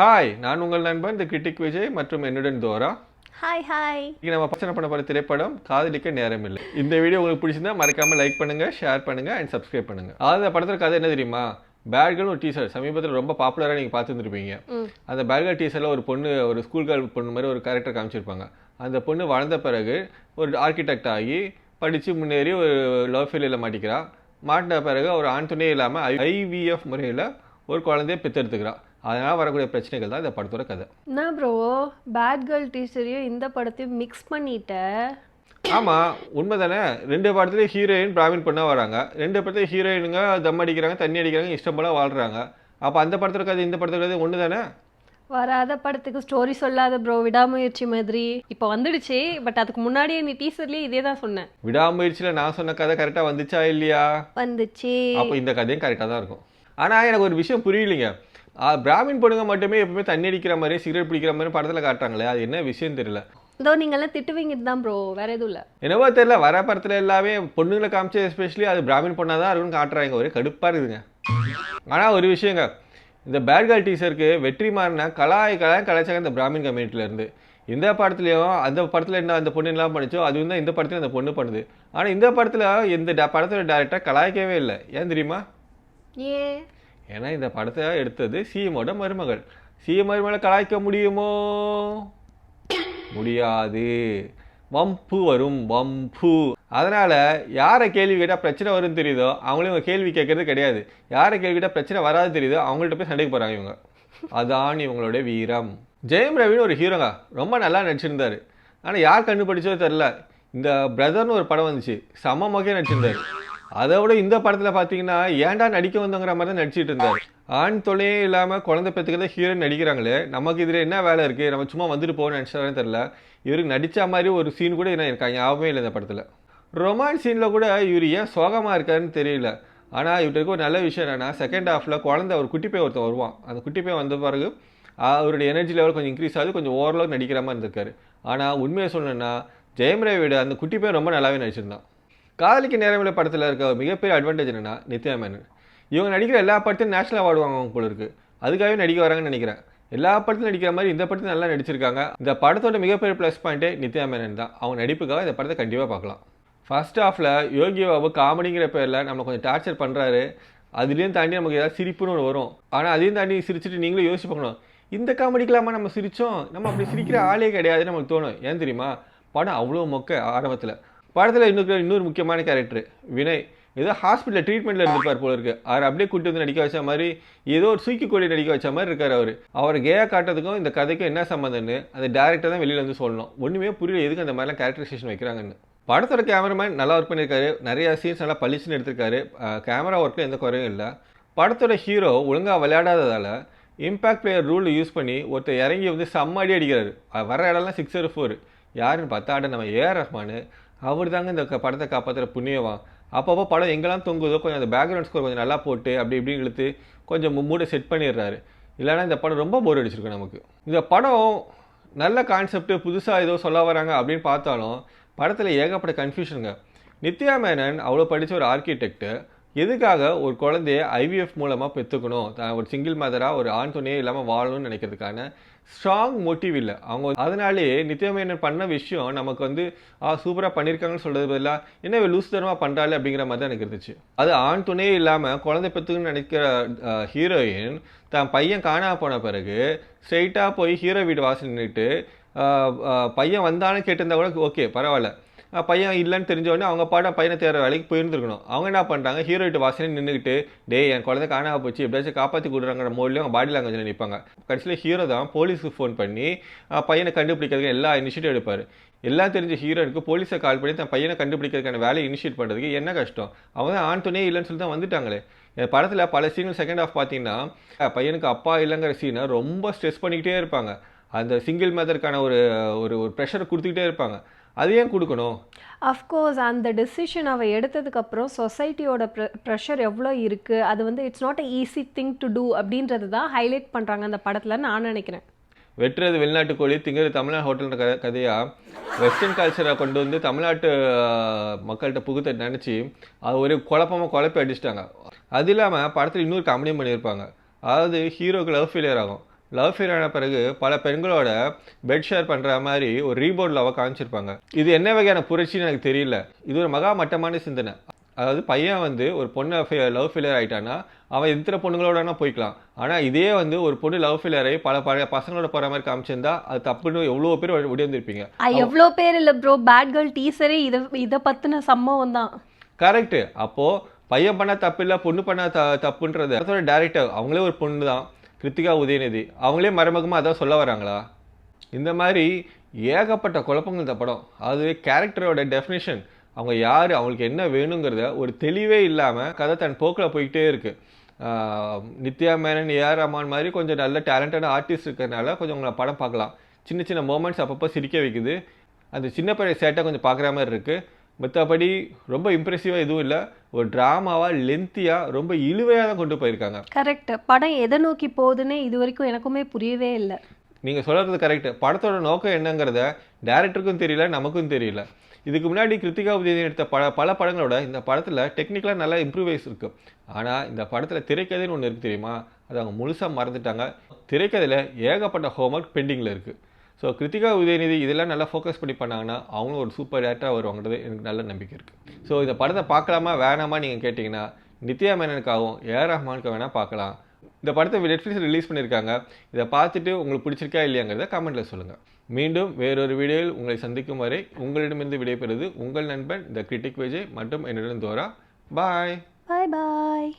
Hi நான் உங்கள் நண்பன் தி கிரிட்டிக் விஜய் மற்றும் என்னுடன் தோரா ஹாய் ஹாய் இன்னைக்கு நம்ம பச்சனை பண்ண போகிற திரைப்படம் காதலிக்க நேரம் இல்லை. இந்த வீடியோ உங்களுக்கு பிடிச்சிருந்தா மறக்காம லைக் பண்ணுங்க ஷேர் பண்ணுங்க அண்ட் சப்ஸ்கிரைப் பண்ணுங்க. அதாவது இந்த படத்துல கதை என்ன தெரியுமா? பேட்கள் ஒரு டீசர் சமீபத்தில் ரொம்ப பாப்புலராக நீங்கள் பார்த்துருந்துருப்பீங்க. அந்த பேட்கள் டீசரில் ஒரு பொண்ணு ஒரு ஸ்கூல் கேர்ள் பொண்ணு மாதிரி ஒரு கேரக்டர் காமிச்சிருப்பாங்க. அந்த பொண்ணு வளர்ந்த பிறகு ஒரு ஆர்கிடெக்ட் ஆகி படித்து முன்னேறி ஒரு லவ் ஃபெயிலியில் மாட்டிக்கிறா. மாட்டின பிறகு ஒரு ஆண் துணை இல்லாமல் ஐவிஎஃப் முறையில் ஒரு குழந்தைய பெற்றெடுத்துக்கிறா. அதனால் வரக்கூடிய பிரச்சனைகள் தான் இந்த படத்தோட கதை. என்ன ப்ரோ பேட் கேர்ள் டீச்சரையும் இந்த படத்தையும் மிக்ஸ் பண்ணிட்ட? ஆமாம் உண்மை தானே ரெண்டு படத்துலேயும் ஹீரோயின் பிராமின் பொண்ணா வராங்க. ரெண்டு படத்துலையும் ஹீரோயினுங்க தம் அடிக்கிறாங்க தண்ணி அடிக்கிறாங்க இஷ்டம் போல வாழ்றாங்க. அப்போ அந்த படத்துல கதை இந்த படத்துல கதை ஒன்று தானே வராத படத்துக்கு ஸ்டோரி சொல்லாத ப்ரோ விடாமுயற்சி மாதிரி. இப்போ வந்துடுச்சு பட் அதுக்கு முன்னாடியே நீ டீசர்லயே இதே தான் சொன்னேன் விடாமுயற்சியில் நான் சொன்ன கதை கரெக்டாக வந்துச்சா இல்லையா? வந்துச்சு. அப்போ இந்த கதையும் கரெக்டாக தான் இருக்கும். ஆனால் எனக்கு ஒரு விஷயம் புரியலைங்க. பிராமின் பொண்ணுங்க மட்டுமே எப்பவுமே தண்ணி அடிக்கிற மாதிரி சிகரெட் பிடிக்கிற மாதிரி படத்தில் காட்டுறாங்களே அது என்ன விஷயம் தெரியல. இதோ நீங்கெல்லாம் திட்டுவீங்க தான் ப்ரோ வேற எதுவும் இல்லை. என்னவோ தெரியல வர படத்துல எல்லாமே பொண்ணுங்களை காமிச்சு எஸ்பெஷலி அது பிராமின் பொண்ணாக தான் இருக்குன்னு காட்டுறாங்க ஒரே கடுப்பாக இருக்குதுங்க. ஆனால் ஒரு விஷயங்க இந்த பேட் கேர்ள் டீசருக்கு வெற்றிமாறன கலாய் கலாய் கலாச்சாரம் இந்த பிராமின் கம்யூனிட்டில இருந்து. இந்த படத்துலையும் அந்த படத்தில் என்ன அந்த பொண்ணு எல்லாம் பண்ணிச்சோ அதுவும் தான் இந்த படத்துலையும் அந்த பொண்ணு பண்ணுது. ஆனால் இந்த படத்தில் இந்த படத்தோட டேரக்டர் கலாய்க்கவே இல்லை. ஏன் தெரியுமா? ஏன்? ஏன்னா இந்த படத்தை எடுத்தது சீமோட மருமகள். சிஎம் மருமகளை கலாய்க்க முடியுமோ? முடியாது. வம்பு வரும் வம்பு. அதனால் யாரை கேள்வி கேட்டால் பிரச்சனை வரும்னு தெரியுதோ அவங்களும் இவங்க கேள்வி கேட்கறது கிடையாது. யாரை கேள்வி கேட்டால் பிரச்சனை வராது தெரியுதோ அவங்கள்ட்ட போய் சண்டைக்கு போகிறாங்க இவங்க. அதான் இவங்களுடைய வீரம். ஜெயம் ரவின்னு ஒரு ஹீரோங்க ரொம்ப நல்லா நடிச்சிருந்தார். ஆனால் யார் கண்டுபிடிச்சோ தெரில இந்த பிரதர்னு ஒரு படம் வந்துச்சு. சமமாக நடிச்சிருந்தார். அதை விட இந்த படத்தில் பார்த்தீங்கன்னா ஏன்டா நடிக்க வந்தோங்கிற மாதிரி தான் நடிச்சிட்டு இருந்தார். ஆண் தொலையே இல்லாமல் குழந்தை பெற்றுக்கிறத ஹீரோயின் நடிக்கிறாங்களே நமக்கு இதில் என்ன வேலை இருக்குது நம்ம சும்மா வந்துட்டு போகணும்னு நினச்சாலும் தெரில இவருக்கு நடித்த மாதிரி ஒரு சீன் கூட என்ன எனக்கு ஞாபகமே இல்லை இந்த படத்தில். ரொமான்ஸ் சீனில் கூட இவர் ஏன் சோகமாக இருக்காருன்னு தெரியல. ஆனால் இவருக்கு ஒரு நல்ல விஷயம் என்னன்னா செகண்ட் ஹாஃபில் குழந்தை ஒரு குட்டி பையன் ஒருத்தன் வருவான். அந்த குட்டி பையன் வந்த பிறகு அவருடைய எனர்ஜி லெவல் கொஞ்சம் இன்க்ரீஸ் ஆகுது கொஞ்சம் ஓரளவுக்கு நடிக்கிற மாதிரி இருந்திருக்காரு. ஆனால் உண்மையை சொல்லணும்னா ஜெயம் ரவியோட அந்த குட்டி பையன் ரொம்ப நல்லாவே நடிச்சிருந்தான். காதலிக்க நேரமில்லை படத்தில் இருக்க மிகப்பெரிய அட்வான்டேஜ் என்னென்னா நித்யா மேனன். இவங்க நடிக்கிற எல்லா படத்தையும் நேஷனல் அவார்டு வாங்குவாங்க போல இருக்கு. அதுக்காகவே நடிக்க வராங்கன்னு நினைக்கிறேன். எல்லா படத்தையும் நடிக்கிற மாதிரி இந்த படத்தில் நல்லா நடிச்சிருக்காங்க. இந்த படத்தோட மிகப்பெரிய ப்ளஸ் பாயிண்ட்டே நித்யா மேனன் தான். அவங்க நடிப்புக்காக இந்த படத்தை கண்டிப்பாக பார்க்கலாம். ஃபர்ஸ்ட் ஹாஃபில் யோகி பாபு காமெடிங்கிற பேரில் நம்ம கொஞ்சம் டார்ச்சர் பண்ணுறாரு அதுலேயும் தாண்டி நமக்கு ஏதாவது சிரிப்புன்னு ஒன்று வரும். ஆனால் அதையும் தாண்டி சிரிச்சுட்டு நீங்களும் யோசிச்சு பார்க்கணும். இந்த காமெடிக்கலாமா நம்ம சிரித்தோம் நம்ம அப்படி சிரிக்கிற ஆளே கிடையாதுன்னு நமக்கு தோணும். ஏன் தெரியுமா? படம் அவ்வளோ மொக்க ஆரம்பத்தில். படத்தில் இன்னொரு இன்னொரு முக்கியமான கேரக்டர் வினய். ஏதோ ஹாஸ்பிட்டலில் ட்ரீட்மெண்ட்டில் இருந்திருப்பார் போல இருக்கு. அவர் அப்படியே கூட்டி வந்து நடிக்க வச்ச மாதிரி ஏதோ ஒரு சூக்கி கோழி நடிக்க வச்ச மாதிரி இருக்கார் அவர். அவரை கேயா காட்டுறதுக்கும் இந்த கதைக்கும் என்ன சம்மந்தம்னு அந்த டேரக்டர் தான் வெளியில் வந்து சொல்லணும். ஒன்றுமே புரியல எதுக்கு அந்த மாதிரிலாம் கேரக்டரைசேஷன் வைக்கிறாங்கன்னு. படத்தோட கேமராமேன் நல்லா ஒர்க் பண்ணியிருக்காரு. நிறைய சீன்ஸ் நல்லா பளிச்சுன்னு எடுத்திருக்காரு. கேமரா ஒர்க்கில் எந்த குறையும் இல்லை. படத்தோட ஹீரோ ஒழுங்காக விளையாடாததால் இம்பாக்ட் பிளேயர் ரூல் யூஸ் பண்ணி ஒருத்தர் இறங்கி வந்து செம்ம அடி அடிக்கிறாரு. வர இடம்லாம் சிக்ஸர் ஃபோர் யாருன்னு பார்த்தா அட நம்ம ஏஆர் ரஹ்மான் அவர் தாங்க இந்த படத்தை காப்பாற்றுற புண்ணியவான் அப்பப்போ படம் எங்கெல்லாம் தொங்குதோ கொஞ்சம் அந்த பேக்ரவுண்ட் ஸ்கோர் கொஞ்சம் நல்லா போட்டு அப்படி இப்படி இழுத்து கொஞ்சம் மூட செட் பண்ணிடுறாரு. இல்லைன்னா இந்த படம் ரொம்ப போர் அடிச்சிருக்கு நமக்கு. இந்த படம் நல்ல கான்செப்ட் புதுசாக ஏதோ சொல்ல வராங்க அப்படின்னு பார்த்தாலும் படத்தில் ஏகப்பட்ட கன்ஃபியூஷனுங்க நித்யா மேனன் அவ்வளோ படித்த ஒரு ஆர்கிடெக்ட்டு எதுக்காக ஒரு குழந்தைய ஐவிஎஃப் மூலமாக பெற்றுக்கணும் தான் ஒரு சிங்கிள் மதராக ஒரு ஆண் துணையே இல்லாமல் வாழணும்னு நினைக்கிறதுக்கான ஸ்ட்ராங் மோட்டிவ் இல்லை. அவங்க அதனாலேயே நித்யா பண்ண விஷயம் நமக்கு வந்து ஆ சூப்பராக பண்ணியிருக்காங்கன்னு சொல்கிறது பதிலாக என்ன லூஸ் தரமாக பண்ணுறாள் அப்படிங்கிற மாதிரி தான் எனக்கு இருந்துச்சு. அது ஆண் துணையே இல்லாமல் குழந்தை பெற்றுக்கணும்னு நினைக்கிற ஹீரோயின் தான் பையன் காணாமல் போன பிறகு ஸ்ட்ரெயிட்டாக போய் ஹீரோ வீடு வாசல் நின்றுட்டு பையன் வந்தான்னு கேட்டிருந்தா கூட ஓகே பரவாயில்ல. பையன் இல்லைன்னு தெரிஞ்ச உடனே அவங்க பாட்டை பையனை தேர வேலைக்கு போயிருந்துருக்கணும். அவங்க என்ன பண்ணுறாங்க ஹீரோ வீட்டு நின்றுக்கிட்டு டேய் என் குழந்தை காணாம போச்சு. எப்படியாச்சும் காப்பாற்றி கொடுறாங்கிற மோட்லேயும் அவங்க பாடி லாங்குவேஜில் நிற்பாங்க கடைசியில் ஹீரோ தான் போலீஸுக்கு ஃபோன் பண்ணி பையனை கண்டுபிடிக்கிறதுக்கு எல்லா இனிஷியேட்டிவ் எடுப்பார். எல்லாம் தெரிஞ்ச ஹீரோனுக்கு போலீஸை கால் பண்ணி தன் பையனை கண்டுபிடிக்கிறதுக்கான வேலையை இனிஷியேட் பண்ணுறதுக்கு என்ன கஷ்டம்? அவங்க தான் ஆண் துணையே இல்லைன்னு சொல்லி தான் வந்துட்டாங்களே. என் படத்தில் பல சீன்கள் செகண்ட் ஹாஃப் பார்த்தீங்கன்னா பையனுக்கு அப்பா இல்லைங்கிற சீனை ரொம்ப ஸ்ட்ரெஸ் பண்ணிக்கிட்டே இருப்பாங்க. அந்த சிங்கிள் மதருக்கான ஒரு ஒரு ஒரு ப்ரெஷர் கொடுத்துக்கிட்டே இருப்பாங்க. அது ஏன் கொடுக்கணும்? அஃப்கோர்ஸ் அந்த டெசிஷன் அவ எடுத்ததுக்கு அப்புறம் சொசைட்டியோட ப்ரெஷர் எவ்வளோ இருக்கு? அது வந்து it's not a easy thing to do அப்படின்றது தான் ஹைலைட் பண்றாங்க அந்த படத்துல நான் நினைக்கிறேன். வெட்டுறது வெளிநாட்டு கோழி திங்கிறது தமிழ்நாடு ஹோட்டல்ன்ற கதை கதையாக வெஸ்டர்ன் கல்ச்சரை கொண்டு வந்து தமிழ்நாட்டு மக்கள்கிட்ட புகுத்த நினச்சி அது ஒரு குழப்பமாக குழப்பி அடிச்சிட்டாங்க. அது இல்லாமல் படத்தில் இன்னொரு காமெடியும் பண்ணியிருப்பாங்க. அதாவது ஹீரோக்கு லவ் ஃபெயிலியர் ஆகும். லவ் ஃபெயிலியர் ஆன பிறகு பல பெண்களோட பெட் ஷேர் பண்ணுற மாதிரி ஒரு ரீபோர்ட் லவ் காமிச்சிருப்பாங்க. இது என்ன வகையான புரட்சின்னு எனக்கு தெரியல. இது ஒரு மகா மட்டமான சிந்தனை. அதாவது பையன் வந்து ஒரு பொண்ணை லவ் ஃபெயிலியர் ஆயிட்டானா அவன் எத்தனை பொண்ணுங்களோட வேணா போய்க்கலாம். ஆனால் இதே வந்து ஒரு பொண்ணு லவ் ஃபெயிலியர் ஆகி பல பழைய பசங்களோட போகிற மாதிரி காமிச்சிருந்தா அது தப்புன்னு எவ்வளோ பேர் உடையந்திருப்பீங்க எவ்வளோ பேர் இல்லை ப்ரோ பேட் கேர்ள் டீசரே இதை இதை பற்றின சம்பவம் தான். கரெக்டு அப்போது பையன் பண்ண தப்பு இல்லை பொண்ணு பண்ண த தப்புன்றது அதோட டேரக்டர் அவங்களே ஒரு பொண்ணு தான் கிருத்திகா உதயநிதி. அவங்களே மறைமுகமாக அதான் சொல்ல வராங்களா? இந்த மாதிரி ஏகப்பட்ட குழப்பங்கள் இந்த படம். அதுவே கேரக்டரோட டெஃபினேஷன் அவங்க யார் அவங்களுக்கு என்ன வேணுங்கிறத ஒரு தெளிவே இல்லாமல் கதை தன் போக்கில் போய்கிட்டே இருக்குது நித்யா மேனன் ஏஆர் ரமான் மாதிரி கொஞ்சம் நல்ல டேலண்டடான ஆர்டிஸ்ட் இருக்கிறதுனால கொஞ்சம் உங்களை படம் பார்க்கலாம். சின்ன சின்ன மூமெண்ட்ஸ் அப்பப்போ சிரிக்க வைக்குது. அந்த சின்ன பழைய சேட்டை கொஞ்சம் பார்க்குற மாதிரி இருக்குது மற்றபடி ரொம்ப இம்ப்ரெசிவாக எதுவும் இல்லை. ஒரு ட்ராமாவாக லென்த்தியாக ரொம்ப இழுவையாக தான் கொண்டு போயிருக்காங்க. கரெக்ட் படம் எதை நோக்கி போகுதுன்னே இது வரைக்கும் எனக்குமே புரியவே இல்லை. நீங்கள் சொல்கிறது கரெக்ட் படத்தோட நோக்கம் என்னங்கிறத டேரக்டருக்கும் தெரியல நமக்கும் தெரியல. இதுக்கு முன்னாடி கிருத்திகா உதயநிதி எடுத்த பல பல படங்களோட இந்த படத்தில் டெக்னிக்கலாக நல்லா இம்ப்ரூவைஸ் இருக்குது ஆனால் இந்த படத்தில் திரைக்கதைன்னு ஒன்று இருக்குது தெரியுமா? அதை அவங்க முழுசாக மறந்துட்டாங்க. திரைக்கதையில் ஏகப்பட்ட ஹோம்ஒர்க் பெண்டிங்கில் இருக்குது ஸோ கிருத்திகா உதயநிதி இதெல்லாம் நல்லா ஃபோக்கஸ் பண்ணி பண்ணாங்கன்னா அவங்களும் ஒரு சூப்பர் டேரக்டராக வருவாங்கிறது எனக்கு நல்ல நம்பிக்கை இருக்குது ஸோ இந்த படத்தை பார்க்கலாமா வேணாமா நீங்கள் கேட்டிங்கன்னா நித்யா மேனனுக்காகவும் ஏஆர் ரஹ்மானுக்கு வேணால் பார்க்கலாம். இந்த படத்தை நெட்ஃப்ளிக்ஸ் ரிலீஸ் பண்ணியிருக்காங்க. இதை பார்த்துட்டு உங்களுக்கு பிடிச்சிருக்கா இல்லையாங்கிறத கமெண்ட்டில் சொல்லுங்கள் மீண்டும் வேறொரு வீடியோவில் உங்களை சந்திக்கும் வரை உங்களிடமிருந்து விடைபெறுவது உங்கள் நண்பன் த கிரிட்டிக் விஜய் மற்றும் என்னுடன் தோரா பாய் பாய் பாய்